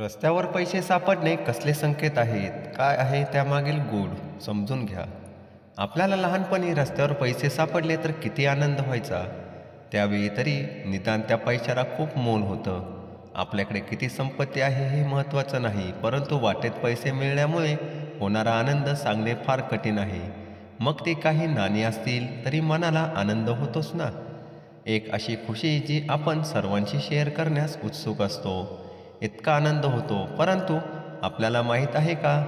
रस्त्यावर पैसे सापडणे कसले संकेत आहेत? काय आहे त्यामागील गूढ? समजून घ्या. आपल्याला लहानपणी रस्त्यावर पैसे सापडले तर किती आनंद व्हायचा? त्यावेळी तरी निदान त्या पैशाला खूप मोल होतं. आपल्याकडे किती संपत्ती आहे हे महत्त्वाचं नाही परंतु वाटेत पैसे मिळण्यामुळे होणारा आनंद सांगणे फार कठीण आहे. मग ती काही नाणी असतील तरी मनाला आनंद होतोच ना. एक अशी खुशी जी आपण सर्वांशी शेअर करण्यास उत्सुक असतो. इतका आनंद होतो. परंतु आपल्याला माहीत आहे का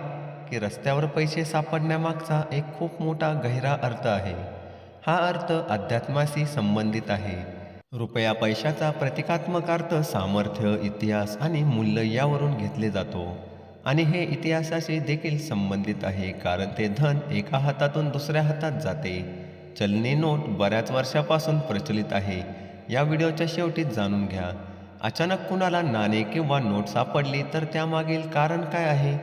की रस्त्यावर पैसे सापडण्यामागचा एक खूप मोठा गहिरा अर्थ आहे. हा अर्थ अध्यात्माशी संबंधित आहे. रुपया पैशाचा प्रतिकात्मक अर्थ सामर्थ्य इतिहास आणि मूल्य यावरून घेतले जातो. आणि हे इतिहासाशी देखील संबंधित आहे कारण ते धन एका हातातून दुसऱ्या हातात जाते. चलनी नोट बऱ्याच वर्षापासून प्रचलित आहे. या व्हिडिओच्या शेवटीच जाणून घ्या. अचानक कुणाला नाणे किंवा नोट सापडली तर त्यामागील कारण काय आहे?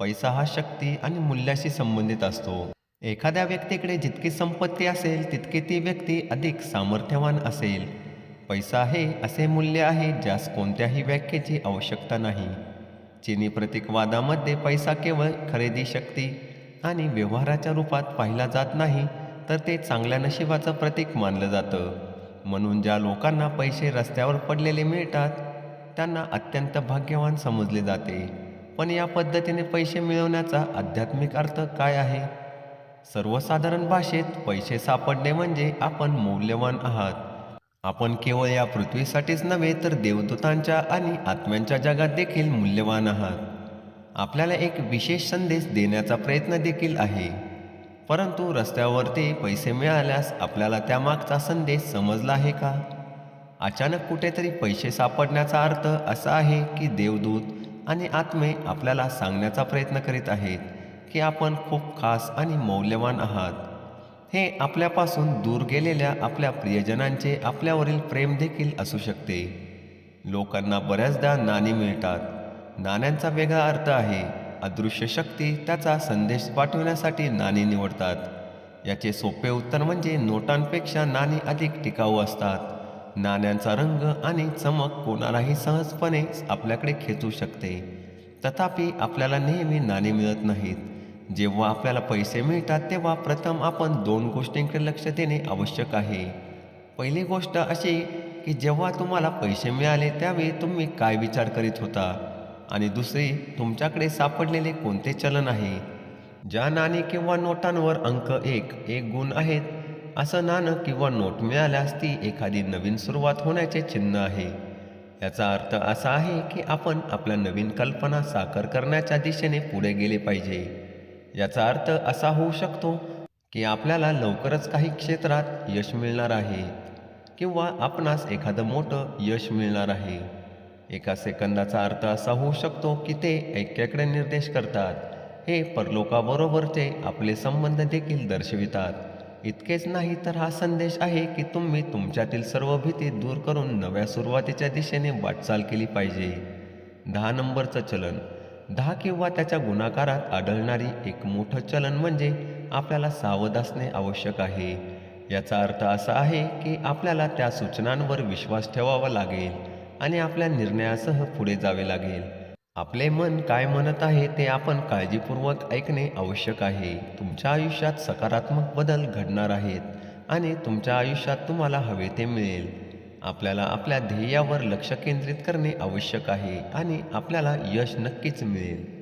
पैसा हा शक्ती आणि मूल्याशी संबंधित असतो. एखाद्या व्यक्तीकडे जितकी संपत्ती असेल तितकी ती व्यक्ती अधिक सामर्थ्यवान असेल. पैसा हे असे मूल्य आहे ज्यास कोणत्याही व्याख्येची आवश्यकता नाही. चिनी प्रतीकवादामध्ये पैसा केवळ खरेदी शक्ती आणि व्यवहाराच्या रूपात पाहिला जात नाही तर ते चांगल्या नशिबाचं प्रतीक मानलं जातं. म्हणून ज्या लोकांना पैसे रस्त्यावर पडलेले मिळतात त्यांना अत्यंत भाग्यवान समजले जाते. पण या पद्धतीने पैसे मिळवण्याचा आध्यात्मिक अर्थ काय आहे? सर्वसाधारण भाषेत पैसे सापडणे म्हणजे आपण मौल्यवान आहात. आपण केवळ या पृथ्वीसाठीच नव्हे तर देवदूतांच्या आणि आत्म्यांच्या जगात देखील मूल्यवान आहात. आपल्याला एक विशेष संदेश देण्याचा प्रयत्न देखील आहे. परंतु रस्त्यावरती पैसे मिळाल्यास आपल्याला त्यामागचा संदेश समजला आहे का? अचानक कुठेतरी पैसे सापडण्याचा अर्थ असा आहे की देवदूत आणि आत्मे आपल्याला सांगण्याचा प्रयत्न करीत आहेत की आपण खूप खास आणि मौल्यवान आहात. हे आपल्यापासून दूर गेलेल्या आपल्या प्रियजनांचे आपल्यावरील प्रेम देखील असू शकते. लोकांना बऱ्याचदा नाणी मिळतात. नाण्यांचा वेगळा अर्थ आहे. अदृश्य शक्ती त्याचा संदेश पाठवण्यासाठी नाणी निवडतात. याचे सोपे उत्तर म्हणजे नोटांपेक्षा नाणी अधिक टिकाऊ असतात. नाण्यांचा रंग आणि चमक कोणालाही सहजपणे आपल्याकडे खेचू शकते. तथापि आपल्याला नेहमी नाणी मिळत नाहीत. जेव्हा आपल्याला पैसे मिळतात तेव्हा प्रथम आपण दोन गोष्टींकडे लक्ष देणे आवश्यक आहे. पहिली गोष्ट अशी की जेव्हा तुम्हाला पैसे मिळाले त्यावेळी तुम्ही काय विचार करीत होता? आणि दुसरी तुमच्याकडे सापडलेले कोणते चलन आहे? ज्या नाणी किंवा नोटांवर अंक एक एक गुण आहेत असं नाणं किंवा नोट मिळाल्यास ती एखादी नवीन सुरुवात होण्याचे चिन्ह आहे. याचा अर्थ असा आहे की आपण आपल्या नवीन कल्पना साकार करण्याच्या दिशेने पुढे गेले पाहिजे. याचा अर्थ असा होऊ शकतो की आपल्याला लवकरच काही क्षेत्रात यश मिळणार आहे किंवा आपणास एखादं मोठं यश मिळणार आहे. एका सेकंदाचा अर्थ असा होऊ शकतो की ते ऐक्याकडे निर्देश करतात. हे परलोकाबरोबरचे आपले संबंध देखील दर्शवितात. इतकेच नाही तर हा संदेश आहे की तुम्ही तुमच्यातील सर्व भीती दूर करून नव्या सुरुवातीच्या दिशेने वाटचाल केली पाहिजे. दहा नंबरचं चलन. दहा किंवा त्याच्या गुणाकारात आढळणारी एक मोठं चलन म्हणजे आपल्याला सावध असणे आवश्यक आहे. याचा अर्थ असा आहे की आपल्याला त्या सूचनांवर विश्वास ठेवावा लागेल. आणि आपल्या निर्णयासह पुढे जावे लागेल. आपले मन काय म्हणत आहे ते आपण काळजीपूर्वक ऐकणे आवश्यक आहे. तुमच्या आयुष्यात सकारात्मक बदल घडणार आहेत आणि तुमच्या आयुष्यात तुम्हाला हवे ते मिळेल. आपल्याला आपल्या ध्येयावर लक्ष केंद्रित करणे आवश्यक आहे आणि आपल्याला यश नक्कीच मिळेल.